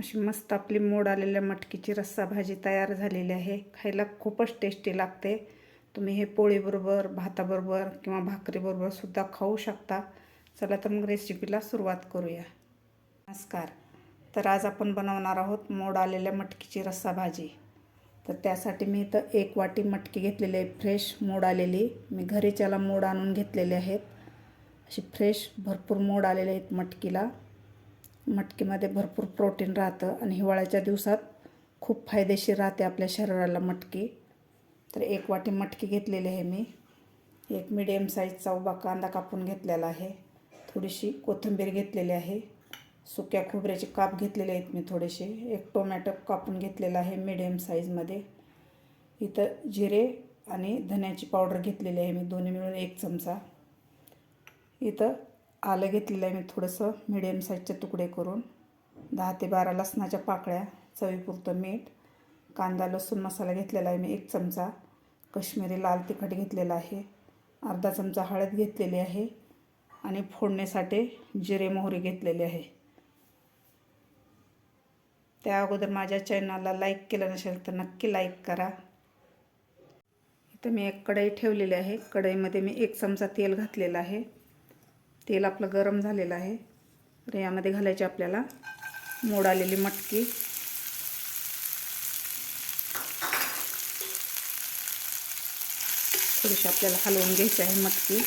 अशी मस्त आपली मोड आलेल्या मटकीची रस्सा भाजी तयार झालेली आहे. खायला खूपच टेस्टी लागते. तुम्ही हे पोळीबरोबर भाताबरोबर किंवा भाकरीबरोबर सुद्धा खाऊ शकता. चला तर मग रेसिपीला सुरुवात करूया. नमस्कार. तर आज आपण बनवणार आहोत मोड आलेल्या मटकीची रस्सा भाजी. तर त्यासाठी मी इथं एक वाटी मटकी घेतलेली आहे. फ्रेश मोड आलेली. मी घरी त्याला मोड आणून घेतलेले आहेत. अशी फ्रेश भरपूर मोड आलेले आहेत मटकीला. मटकीमध्ये भरपूर प्रोटीन राहतं आणि हिवाळ्याच्या दिवसात खूप फायदेशीर राहते आपल्या शरीराला मटकी. तर एक वाटी मटकी घेतलेली आहे मी. एक मिडियम साईजचा उभा कांदा कापून घेतलेला आहे. थोडीशी कोथिंबीर घेतलेली आहे. सुक्या खोबऱ्याचे काप घेतलेले आहेत मी थोडेसे. एक टोमॅटो कापून घेतलेला आहे मिडियम साईजमध्ये इथं जिरे आणि धन्याची पावडर घेतलेली आहे मी दोन्ही मिळून एक चमचा. इथं आलं घेतलेलं आहे मी थोडंसं मिडियम साईजचे तुकडे करून. दहा ते बारा लसणाच्या पाकळ्या चवीपुरतं मीठ कांदा लसूण मसाला घेतलेला आहे मी एक चमचा. कश्मीरी लाल तिखट घेतलेला आहे. अर्धा चमचा हळद घेतलेली आहे. आणि फोडणीसाठी जिरे मोहरी घेतलेली आहे. त्या अगोदर माझ्या चॅनलला लाईक केलं नसेल तर नक्की लाईक करा. इथं मी एक कढई ठेवलेली आहे. कढईमध्ये मी एक चमचा तेल घातलेला आहे. तेल आपलं गरम झालेलं आहे. तर यामध्ये घालायची आपल्याला मोड आलेली मटकी. थोडीशी आपल्याला हलवून घ्यायची आहे मटकी.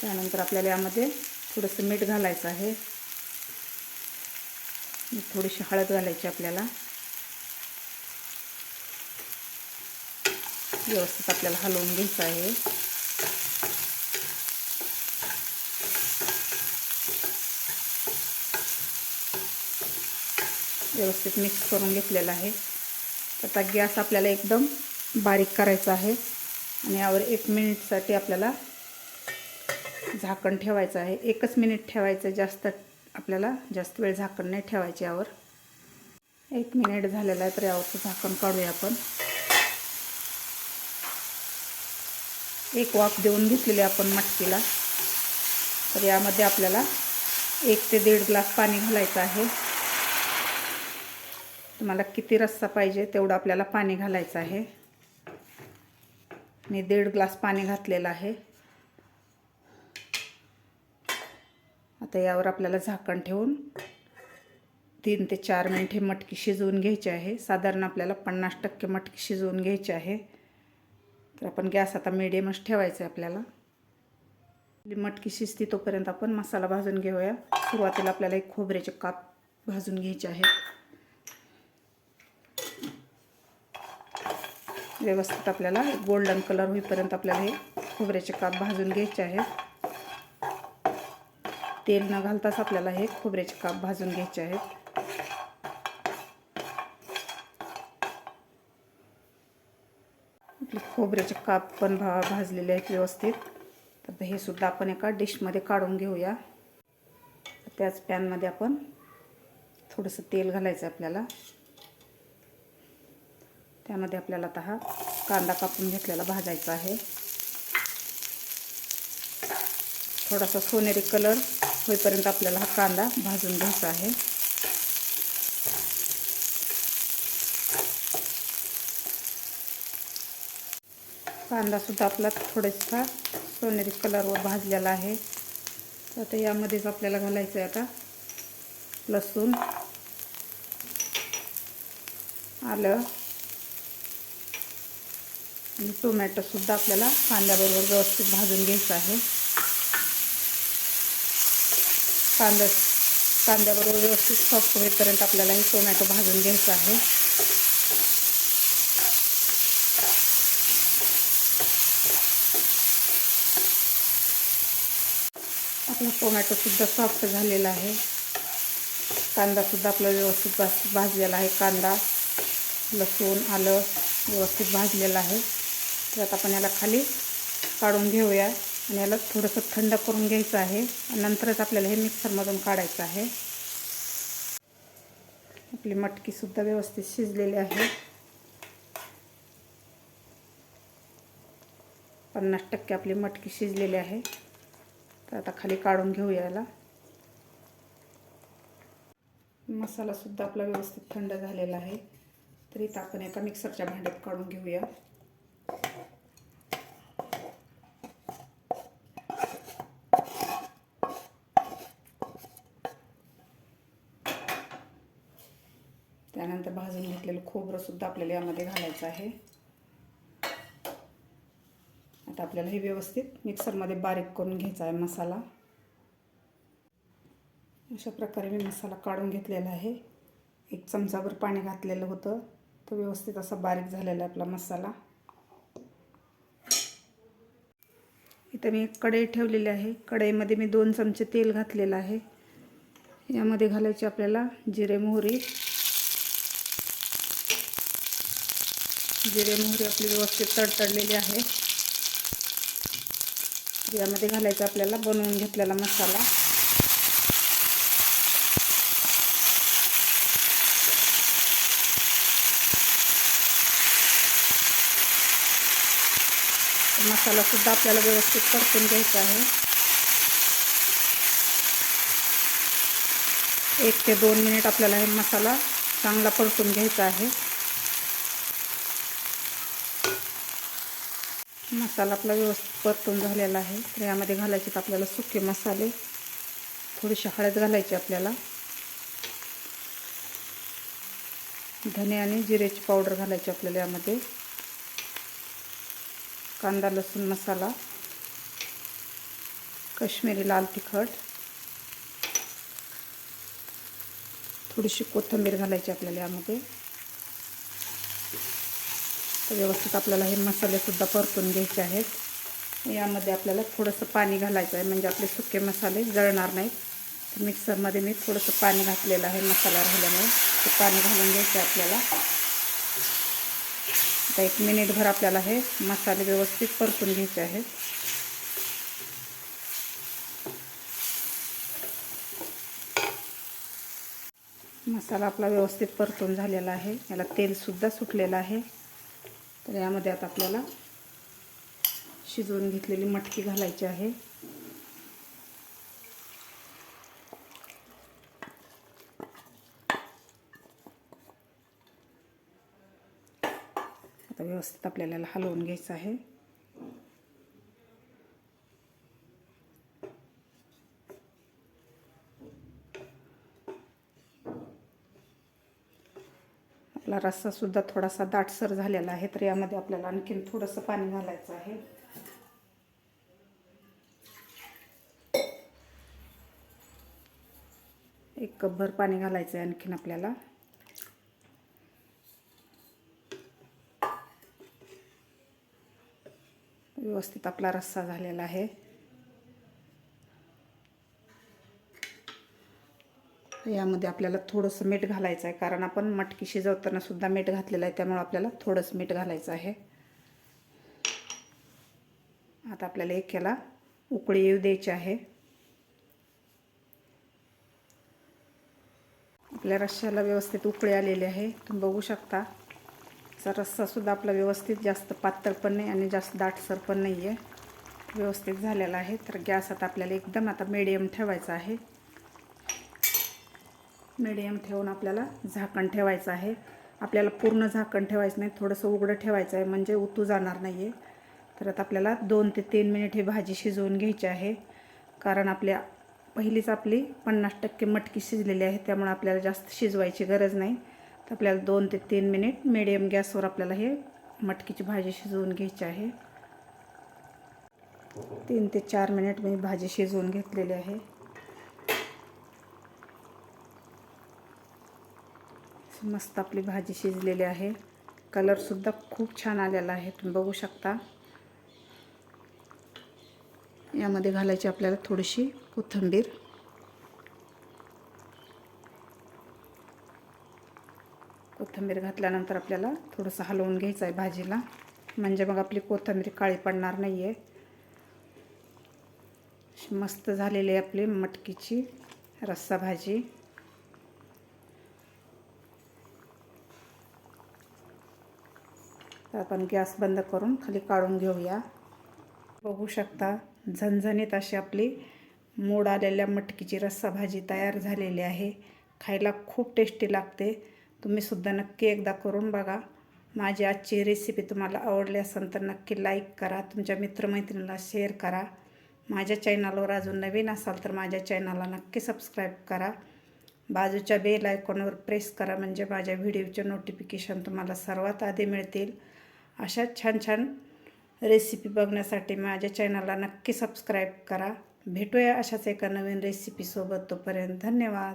त्यानंतर आपल्याला यामध्ये थोडंसं मीठ घालायचं आहे. थोडीशी हळद घालायची आपल्याला. व्यवस्थित आपल्याला हलवून घ्यायचं आहे. व्यवस्थित मिक्स करून घेतलेलं आहे. आता गॅस आपल्याला एकदम बारीक करायचा आहे आणि यावर एक मिनिटसाठी आपल्याला झाकण ठेवायचं आहे. एकच मिनिट ठेवायचं जास्त आपल्याला जास्त वेळ झाकण नाही ठेवायचे यावर. एक मिनिट झालेला आहे तर यावरचं झाकण काढूया आपण. एक वाफ देऊन घेतलेली आपण मटकीला. तर यामध्ये आपल्याला एक ते दीड ग्लास पाणी घालायचं आहे. तुम्हाला किती रस्सा पाहिजे तेवढं आपल्याला पाणी घालायचं आहे. मी दीड ग्लास पाणी घातलेलं आहे. आता यावर आपल्याला झाकण ठेवून तीन ते चार मिनिट हे मटकी शिजवून घ्यायची आहे. साधारण आपल्याला पन्नास टक्के मटकी शिजवून घ्यायची आहे. तर आपण गॅस आता मिडियमच ठेवायचा आहे आपल्याला मटकी शिजती तोपर्यंत आपण मसाला भाजून घेऊया. सुरुवातीला आपल्याला एक खोबऱ्याचे काप भाजून घ्यायचे आहेत व्यवस्थित आपल्याला गोल्डन कलर होईपर्यंत आपल्याला हे खोबऱ्याचे काप भाजून घ्यायचे आहेत. तेल न घालताच आपल्याला हे खोबऱ्याचे काप भाजून घ्यायचे आहेत. आपले खोबऱ्याचे काप पण भा भाजलेले आहेत व्यवस्थित. तर हे सुद्धा आपण एका डिशमध्ये काढून घेऊया. त्याच पॅनमध्ये आपण थोडंसं तेल घालायचं आपल्याला. त्यामध्ये आपल्याला आता हा कांदा कापून घेतलेला भाजायचा आहे. थोडासा सोनेरी कलर होईपर्यंत आपल्याला हा कांदा भाजून घ्यायचा आहे. कांदासुद्धा आपला थोडासा सोनेरी कलरवर भाजलेला आहे. आता यामध्येच आपल्याला घालायचं आहे आता लसूण आलं आणि टोमॅटोसुद्धा आपल्याला कांद्याबरोबर व्यवस्थित भाजून घ्यायचं आहे. कांदा कांद्याबरोबर व्यवस्थित सॉफ्ट होईपर्यंत आपल्याला हे टोमॅटो भाजून घ्यायचं आहे. आपला टोमॅटोसुद्धा सॉफ्ट झालेला आहे. कांदासुद्धा आपला व्यवस्थित भाजलेला आहे. कांदा लसूण आलं व्यवस्थित भाजलेलं आहे. त्यात आपण याला खाली काढून घेऊया आणि याला थोडंसं थंड करून घ्यायचं आहे. नंतरच आपल्याला हे मिक्सरमधून काढायचं आहे. आपली मटकीसुद्धा व्यवस्थित शिजलेली आहे. पन्नास टक्के आपली मटकी शिजलेली आहे. तर आता खाली काढून घेऊ याला. मसालासुद्धा आपला व्यवस्थित थंड झालेला आहे. तर इथं आपण एका मिक्सरच्या भांड्यात काढून घेऊया. त्यानंतर भाजून घेतलेलं खोबरंसुद्धा आपल्याला यामध्ये घालायचं आहे. आता आपल्याला हे व्यवस्थित मिक्सरमध्ये बारीक करून घ्यायचा आहे मसाला. अशा प्रकारे मी मसाला काढून घेतलेला आहे. एक चमचाभर पाणी घातलेलं होतं. तो व्यवस्थित असा बारीक झालेला आहे आपला मसाला. इथं मी एक कढई ठेवलेली आहे. कढईमध्ये मी दोन चमचे तेल घातलेलं आहे. यामध्ये घालायची आपल्याला जिरे मोहरी. जिरे मोहरी आपली व्यवस्थित तडतडलेली आहे. यामध्ये घालायचा आपल्याला बनवून घेतलेला मसाला. मसाला सुद्धा आपल्याला व्यवस्थित परतून घ्यायचा आहे. एक ते दोन मिनिट आपल्याला हे मसाला चांगला परतून घ्यायचा आहे. मसाला आपला व्यवस्थित परतून झालेला आहे. तर यामध्ये घालायचे आपल्याला सुके मसाले. थोडीशी हळद घालायची आपल्याला. धने आणि जिरेची पावडर घालायची आपल्याला यामध्ये. कांदा लसूण मसाला. काश्मीरी लाल तिखट. थोडीशी कोथिंबीर घालायची आपल्याला यामध्ये. व्यवस्थित आपल्याला हे मसालेसुद्धा परतून घ्यायचे आहेत. यामध्ये आपल्याला थोडंसं पाणी घालायचं आहे म्हणजे आपले सुके मसाले जळणार नाहीत. तर मिक्सरमध्ये मी थोडंसं पाणी घातलेलं आहे मसाला राहिल्यामुळे. ते पाणी घालून घ्यायचं आहे आपल्याला. आता एक मिनिटभर आपल्याला हे मसाले व्यवस्थित परतून घ्यायचे आहेत. मसाला आपला व्यवस्थित परतून झालेला आहे. याला तेलसुद्धा सुटलेलं आहे. तर यामध्ये आता आपल्याला शिजवून घेतलेली मटकी घालायची आहे. आता व्यवस्थित आपल्याला हलवून घ्यायचं आहे. रस्सासुद्धा थोडासा दाटसर झालेला आहे तर यामध्ये आपल्याला आणखीन थोडंसं पाणी घालायचं आहे. एक कपभर पाणी घालायचं आहे आणखीन आपल्याला. व्यवस्थित आपला रस्सा झालेला आहे. यामध्ये आपल्याला थोडंसं मीठ घालायचं आहे कारण आपण मटकी शिजवताना सुद्धा मीठ घातलेलं आहे त्यामुळे आपल्याला थोडंसं मीठ घालायचं आहे. आता आपल्याला एक याला उकळी येऊ द्यायची आहे. आपल्या रश्श्याला व्यवस्थित उकळी आलेली आहे. तुम्ही बघू शकता चा रस्सासुद्धा आपला व्यवस्थित जास्त पातळ पण नाही आणि जास्त दाटसर पण नाही आहे व्यवस्थित झालेला आहे. तर गॅस आता आपल्याला एकदम आता मिडियम ठेवायचा आहे. मिडियम ठेवून आपल्याला झाकण ठेवायचं आहे. आपल्याला पूर्ण झाकण ठेवायचं नाही थोडंसं उघडं ठेवायचं आहे म्हणजे उतू जाणार नाही आहे तर आता आपल्याला दोन ते तीन मिनिट ही भाजी शिजवून घ्यायची आहे. कारण आपल्या पहिलीच आपली पन्नास टक्के मटकी शिजलेली आहे त्यामुळे आपल्याला जास्त शिजवायची गरज नाही. तर आपल्याला दोन ते तीन मिनिट मिडियम गॅसवर आपल्याला हे मटकीची भाजी शिजवून घ्यायची आहे. तीन ते चार मिनिट मी भाजी शिजवून घेतलेली आहे. मस्त आपली भाजी शिजलेली आहे. कलरसुद्धा खूप छान आलेला आहे. तुम्ही बघू शकता. यामध्ये घालायची आपल्याला थोडीशी कोथिंबीर. कोथिंबीर घातल्यानंतर आपल्याला थोडंसं हलवून घ्यायचं आहे भाजीला. म्हणजे मग आपली कोथिंबीर काळी पडणार नाही आहे मस्त झालेली आहे आपली मटकीची रस्सा भाजी. तर आपण गॅस बंद करून खाली काढून घेऊया. बघू शकता झणझणीत अशी आपली मोड आलेल्या मटकीची रस्सा भाजी तयार झालेली आहे. खायला खूप टेस्टी लागते. तुम्हीसुद्धा नक्की एकदा करून बघा. माझी आजची रेसिपी तुम्हाला आवडली असेल तर नक्की लाईक करा. तुमच्या मित्रमैत्रिणीला शेअर करा. माझ्या चॅनलवर अजून नवीन असाल तर माझ्या चॅनलला नक्की सबस्क्राईब करा. बाजूच्या बेल आयकॉनवर प्रेस करा म्हणजे माझ्या व्हिडिओचे नोटिफिकेशन तुम्हाला सर्वात आधी मिळतील. अशा छान छान रेसिपी बघण्यासाठी माझ्या चॅनलला नक्की सबस्क्राईब करा. भेटूया अशाच एका नवीन रेसिपीसोबत तोपर्यंत धन्यवाद.